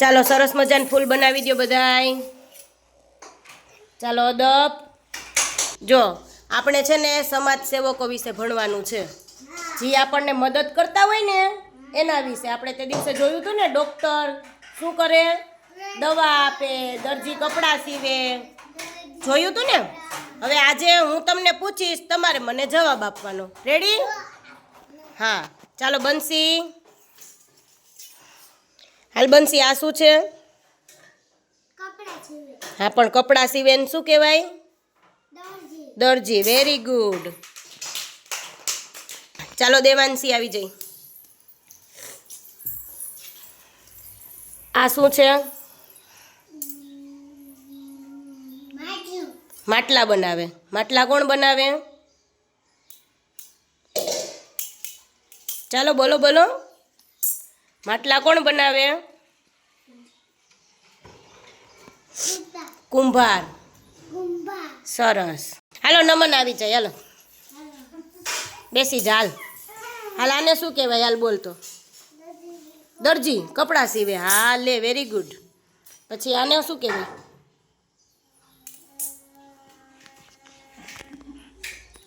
ચાલો, સરસ મજાનું ફૂલ બનાવી દો બધાય. ચાલો, અદબ. જો, આપણે છે ને સમાજ સેવકો વિશે ભણવાનું છે. જે આપણને મદદ કરતા હોય ને, એના વિશે. આપણે તે દિવસે જોયું હતું ને, ડૉક્ટર શું કરે? દવા આપે, દરજી કપડાં સીવે. જોયું હતું ને? હવે આજે હું તમને પૂછીશ, તમારે મને જવાબ આપવાનો. રેડી હા, ચાલો બંસી હાલ બંસી આ શું છે? હા પણ કપડાં સીવે શું કહેવાય? દરજી. દરજી વેરી ગુડ ચાલો દેવાંશી આવી જઈ. આ શું છે? માટલા બનાવે. માટલા કોણ બનાવે? ચાલો બોલો બોલો. માટલા કોણ બનાવે? કુંભાર. સરસ. હાલો, નમન આવી જાય, હાલો. બેસી જા, હાલ. આને શું કહેવાય? હાલ બોલતો દરજી, કપડાં સીવે. હા લે વેરી ગુડ પછી આને શું કહેવાય?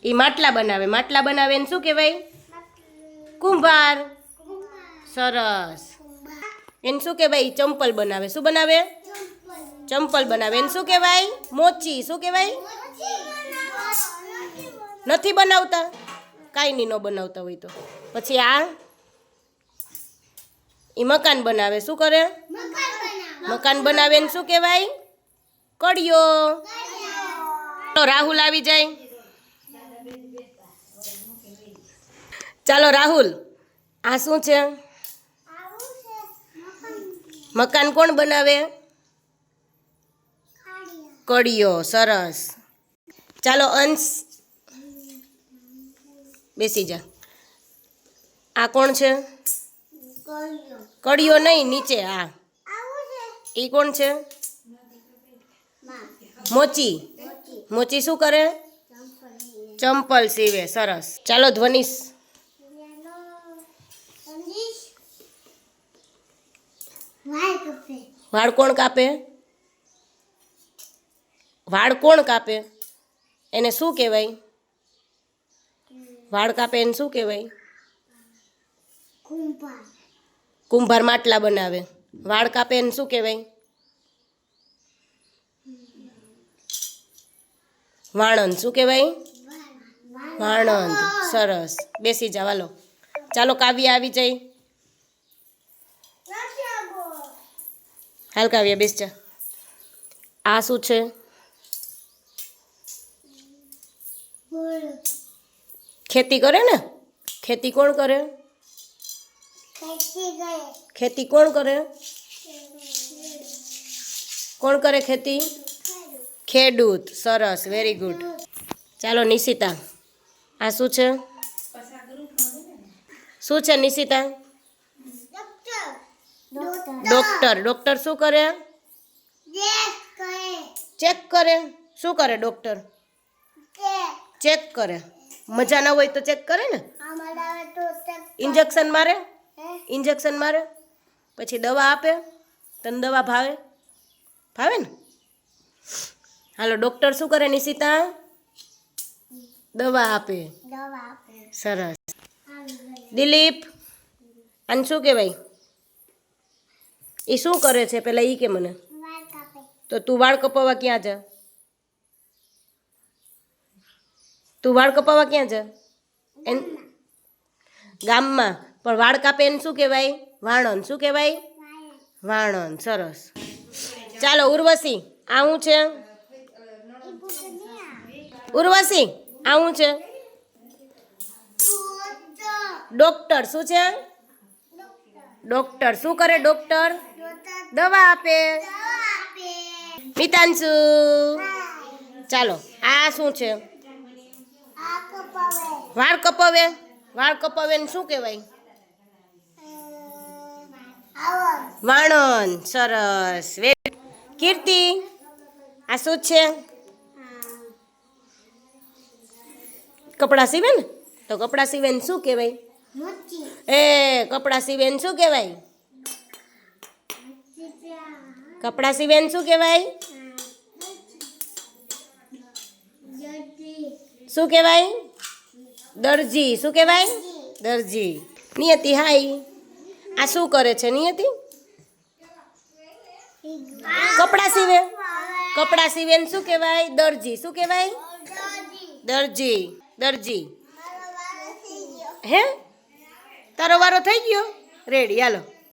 એ માટલા બનાવે. માટલા બનાવે એને શું કહેવાય? કુંભાર. સરસ. એને શું કહેવાય? ચંપલ બનાવે. શું બનાવે? ચંપલ બનાવે. એને શું કહેવાય? મોચી. શું કહેવાય? નથી બનાવતા? કાંઈ નહીં, ન બનાવતા હોય તો. પછી આ એ મકાન બનાવે. શું કરે? મકાન બનાવે ને શું કહેવાય? કડિયો તો રાહુલ આવી જાય. ચાલો, રાહુલ, આ શું છે? મકાન કોણ બનાવે? કડિયો સરસ. ચાલો અંશ. બેસી જા. આ કોણ છે? કડિયો નહીં નીચે આ. એ કોણ છે? મોચી. મોચી. શું કરે? ચંપલ. સીવે સરસ. ચાલો ધ્વનિશ વાળ કોણ કાપે? વાળ કોણ કાપે? એને શું કહેવાય? વાળ કાપે એને શું કહેવાય? કુંભાર. માટલા બનાવે. વાળ કાપે એને શું કહેવાય? વાણંદ. શું કહેવાય? વાણંદ. સરસ. બેસી જાવ હાલો ચાલો કાવ્ય આવી જાય. હાલ કાવ્ય, બેસ જા. આ શું છે? ખેતી કરે ને? ખેતી કોણ કરે? ખેતી કોણ કરે? કોણ કરે ખેતી? ખેડૂત. સરસ વેરી ગુડ ચાલો, નિશિતા. આ શું છે? શું છે, નિશિતા? ડોક્ટર ડોક્ટર શું કરે? ચેક કરે. શું કરે ડોક્ટર? ચેક. કરે. મજા ના હોય તો ચેક કરે ને? ઇન્જેક્શન મારે? ઇન્જેક્શન મારે? પછી દવા આપે? તને દવા ભાવે? ભાવે ને? હાલો ડૉક્ટર શું કરે નિશિતા? દવા આપે. સરસ. દિલીપ અને શું કહેવાય? એ શું કરે છે? પેલા એ કે મને. તો તું વાળ કપાવવા ક્યાં જા? તું વાળ કપાવવા ક્યાં જા? એન ગામમાં. પણ વાળ કાપે એને શું કહેવાય? વાણંદ શું કહેવાય? વાણંદ સરસ. ચાલો ઉર્વશી આવું છે? ઉર્વશી આવું છે? ડોક્ટર શું છે? ડોક્ટર. શું કરે ડોક્ટર? દવા આપે. મિતાંશુ. ચાલો આ શું છે? વાળ કપાવે. વાળ કપાવે ને શું કહેવાય? વાણંદ સરસ. કીર્તિ આ શું છે? કપડાં સીવે ને? તો કપડાં સીવે ને શું કહેવાય? એ કપડાં સીવે ને શું કહેવાય? કપડાં સીવેન શું કહેવાય? શું કહેવાય? દરજી. શું કહેવાય? દરજી. નિયતિ, હાય. આ શું કરે છે, નિયતિ? કપડાં સીવે. કપડાં સીવે શું કહેવાય? દરજી. શું કહેવાય? દરજી. દરજી. હે? તારો વારો થઈ ગયો? રેડી હાલો.